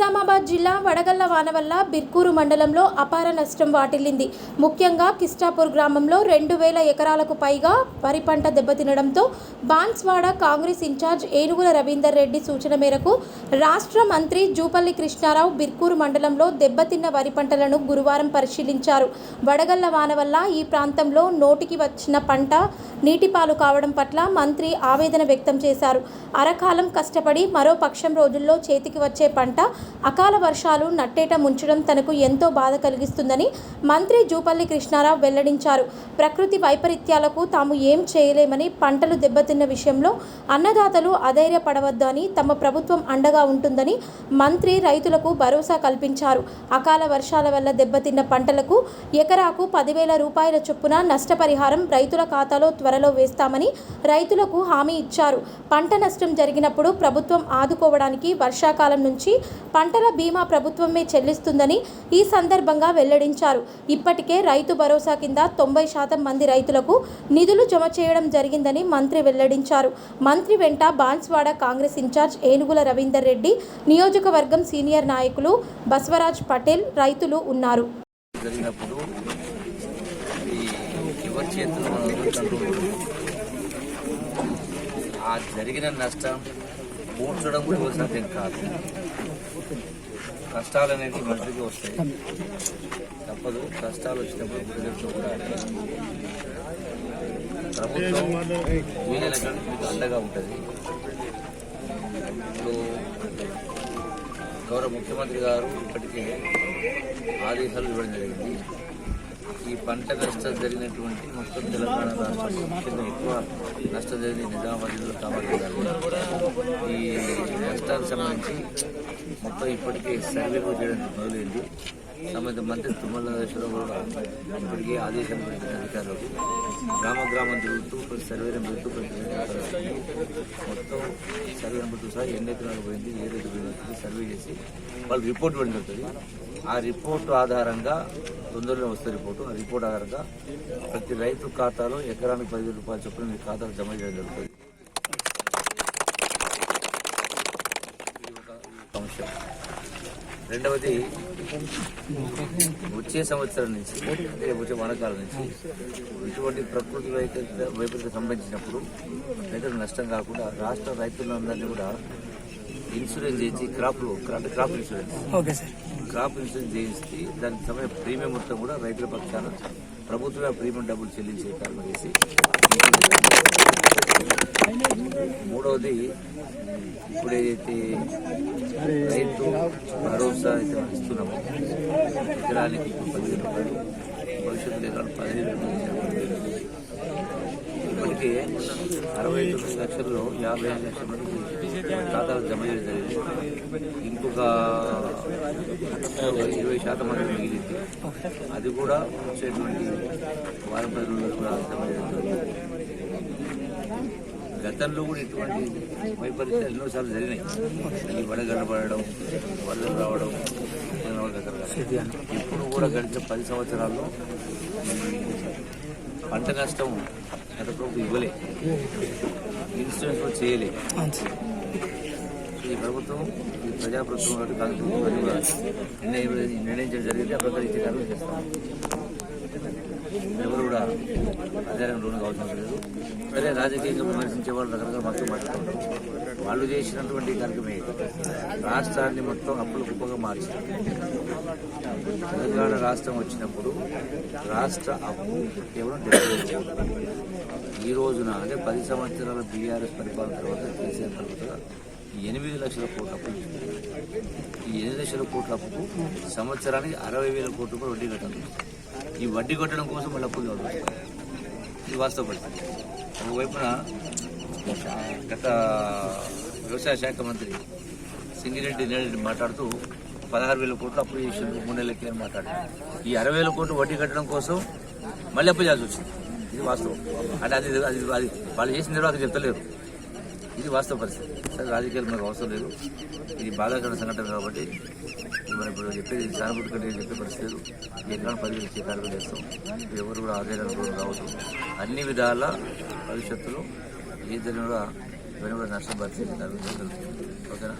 నిజామాబాద్ జిల్లా వడగళ్ళ వాన వల్ల బిర్కూరు మండలంలో అపార నష్టం వాటిల్లింది. ముఖ్యంగా కిస్టాపూర్ గ్రామంలో రెండు వేల ఎకరాలకు పైగా వరి పంట దెబ్బతినడంతో బాన్స్వాడ కాంగ్రెస్ ఇన్ఛార్జ్ ఏనుగుల రవీందర్ రెడ్డి సూచన మేరకు రాష్ట్ర మంత్రి జూపల్లి కృష్ణారావు బిర్కూరు మండలంలో దెబ్బతిన్న వరి పంటలను గురువారం పరిశీలించారు. వడగళ్ళ వాన వల్ల ఈ ప్రాంతంలో నోటికి వచ్చిన పంట నీటిపాలు కావడం పట్ల మంత్రి ఆవేదన వ్యక్తం చేశారు. అరకాలం కష్టపడి మరో పక్షం రోజుల్లో చేతికి వచ్చే పంట అకాల వర్షాలు నట్టేట ముంచడం తనకు ఎంతో బాధ కలిగిస్తుందని మంత్రి జూపల్లి కృష్ణారావు వెల్లడించారు. ప్రకృతి వైపరీత్యాలకు తాము ఏం చేయలేమని పంటలు దెబ్బతిన్న విషయంలో అన్నదాతలు అధైర్యపడవద్దు అని తమ ప్రభుత్వం అండగా ఉంటుందని మంత్రి రైతులకు భరోసా కల్పించారు. అకాల వర్షాల వల్ల దెబ్బతిన్న పంటలకు ఎకరాకు పదివేల రూపాయల చొప్పున నష్టపరిహారం రైతుల ఖాతాలో త్వరలో వేస్తామని రైతులకు హామీ ఇచ్చారు. పంట నష్టం జరిగినప్పుడు ప్రభుత్వం ఆదుకోవడానికి వర్షాకాలం నుంచి పంటల బీమా ప్రభుత్వమే చెల్లిస్తుందని ఈ సందర్భంగా వెల్లడించారు. ఇప్పటికే రైతు భరోసా కింద తొంభై శాతం మంది రైతులకు నిధులు జమ చేయడం జరిగిందని మంత్రి వెల్లడించారు. మంత్రి వెంట బాన్స్వాడ కాంగ్రెస్ ఇన్ఛార్జ్ ఏనుగుల రవీందర్ రెడ్డి నియోజకవర్గం సీనియర్ నాయకులు బస్వరాజ్ పటేల్ రైతులు ఉన్నారు. ఆ జరిగిన నష్టం పూడ్చడం కూడా ఎవరి కాదు. కష్టాలు అనేది మనిషికి వస్తాయి. తప్పదు. కష్టాలు వచ్చినప్పుడు గుడిగట్టు కూడా ప్రభుత్వం వీలైనటువంటి మీకు అండగా ఉంటుంది. ఇప్పుడు గౌరవ ముఖ్యమంత్రి గారు ఇప్పటికే ఆదేశాలు ఇవ్వడం జరిగింది. ఈ పంట నష్టం జరిగినటువంటి మొత్తం తెలంగాణ రాష్ట్రంలో ఎక్కువ నష్టం జరిగింది నిజామాబాద్ జిల్లా కామారెడ్డి ఈ నష్టానికి సంబంధించి మొత్తం ఇప్పటికే సర్వే కూడా చేయడం మొదలైంది. సంబంధిత మంత్రి తుమ్మల నాగేశ్వరరావు కూడా ఇప్పటికే ఆదేశాలు పెట్టిన అధికారులకు గ్రామ గ్రామం తిరుగుతూ ప్రతి సర్వేరం పెడుతూ ప్రతి మొత్తం సర్వే నెంబర్తో సహా ఎన్ని ఎకరాలు పోయింది ఏ రేటు పోయింది సర్వే చేసి వాళ్ళు రిపోర్ట్ పెట్టి ఆ రిపోర్ట్ ఆధారంగా తొందరలో వస్తే రిపోర్టు. ఆ రిపోర్ట్ ఆధారంగా ప్రతి రైతు ఖాతాలో ఎకరానికి పదివేల రూపాయలు చొప్పున మీ ఖాతాలో జమ చేయడం జరుగుతుంది. సమస్య. రెండవది వచ్చే సంవత్సరం నుంచి అంటే వచ్చే వానకాలం నుంచి ఇటువంటి ప్రకృతి వైపరీత్య సంబంధించినప్పుడు రైతులకు నష్టం కాకుండా రాష్ట్ర రైతులందరినీ కూడా ఇన్సూరెన్స్ చేసి క్రాప్ అంటే crop insurance. Okay sir. Crop insurance చేయించి దానికి సమయ ప్రీమియం మొత్తం కూడా రైతుల పక్షాన ప్రభుత్వమే ప్రీమియం డబ్బులు చెల్లించే కారణం చేసి రెండోది ఇప్పుడు ఏదైతే రైతు భరోసా అయితే మనం ఇస్తున్నామో ఎకరానికి ఇప్పుడు రూపాయలు భవిష్యత్తులో ఎకరాలు పదిహేను రూపాయలు ఇప్పటికే అరవై తొమ్మిది లక్షల్లో యాభై ఐదు లక్షల మంది ఖాతాలు జమ చేయడం జరిగింది. ఇంకొక ఇరవై శాతం మంది మిగిలింది. అది కూడా వచ్చేటువంటి వారం పది రోజులు కూడా జమ చేయడం జరిగింది. గతంలో కూడా ఇటువంటి వైపరీత్యాలు ఎన్నోసార్లు జరిగినాయి. ఈ వడగండ పడడం వరదలు రావడం ఇప్పుడు కూడా గడిచిన పది సంవత్సరాల్లో పంట నష్టం గత ప్రభుత్వం ఇవ్వలే. ఇన్సూరెన్స్ కూడా చేయలే. ఈ ప్రభుత్వం ఈ ప్రజాప్రభుత్వం కాబట్టి కాంగ్రెస్ ప్రభుత్వం నిర్ణయం నిర్ణయించడం జరిగింది ఆ ప్రకారం ఇచ్చే కార్యక్రమం చేస్తాం ఎవరు కూడా అధ్యయనం లోను అవసరం లేదు. సరే రాజకీయంగా విమర్శించే వాళ్ళు రకరకాల మొత్తం మాట్లాడుతుంటారు వాళ్ళు చేసినటువంటి కార్యక్రమే రాష్ట్రాన్ని మొత్తం అప్పులు కుప్పగా మార్చారు తెలంగాణ రాష్ట్రం వచ్చినప్పుడు రాష్ట్ర అప్పు కేవలం డెబ్బై ఈ రోజున అంటే పది సంవత్సరాల బీఆర్ఎస్ పరిపాలన తర్వాత కేసీఆర్ తర్వాత ఎనిమిది లక్షల కోట్ల అప్పు ఈ ఎనిమిది లక్షల కోట్ల అప్పుకు సంవత్సరానికి అరవై వేల కోట్ల రూపాయలు వడ్డీ కట్టాలి ఈ వడ్డీ కట్టడం కోసం మళ్ళీ అప్పులు ఇది వాస్తవ పరిస్థితి. ఒకవైపున గత వ్యవసాయ శాఖ మంత్రి సింగిరెడ్డి నేరెడ్డి మాట్లాడుతూ పదహారు వేల కోట్లు అప్పు చేసిండ్రు మూడు నెలలకి అని మాట్లాడారు. ఈ అరవై వేల కోట్లు వడ్డీ కట్టడం కోసం మళ్ళీ అప్పు చేయాల్సి వచ్చింది. ఇది వాస్తవం. అంటే అది అది అది వాళ్ళు చేసిన తర్వాత చెప్తలేరు. ఇది వాస్తవ పరిస్థితి. సరే రాజకీయాలు మనకు అవసరం లేదు. ఇది బాధాకరణ సంఘటన కాబట్టి మనం ఇప్పుడు చెప్పేది సానుభూతి కంటే చెప్పే పరిస్థితి లేదు. ఎక్కడ పదివేలు ఇచ్చే కార్యక్రమం చేస్తాం ఎవరు కూడా ఆదాయాలు రావద్దు. అన్ని విధాల భవిష్యత్తులో ఏ జరిగినా కూడా ఇవన్నీ కూడా నష్టం పరిస్థితి జరుగుతుంది ఓకేనా?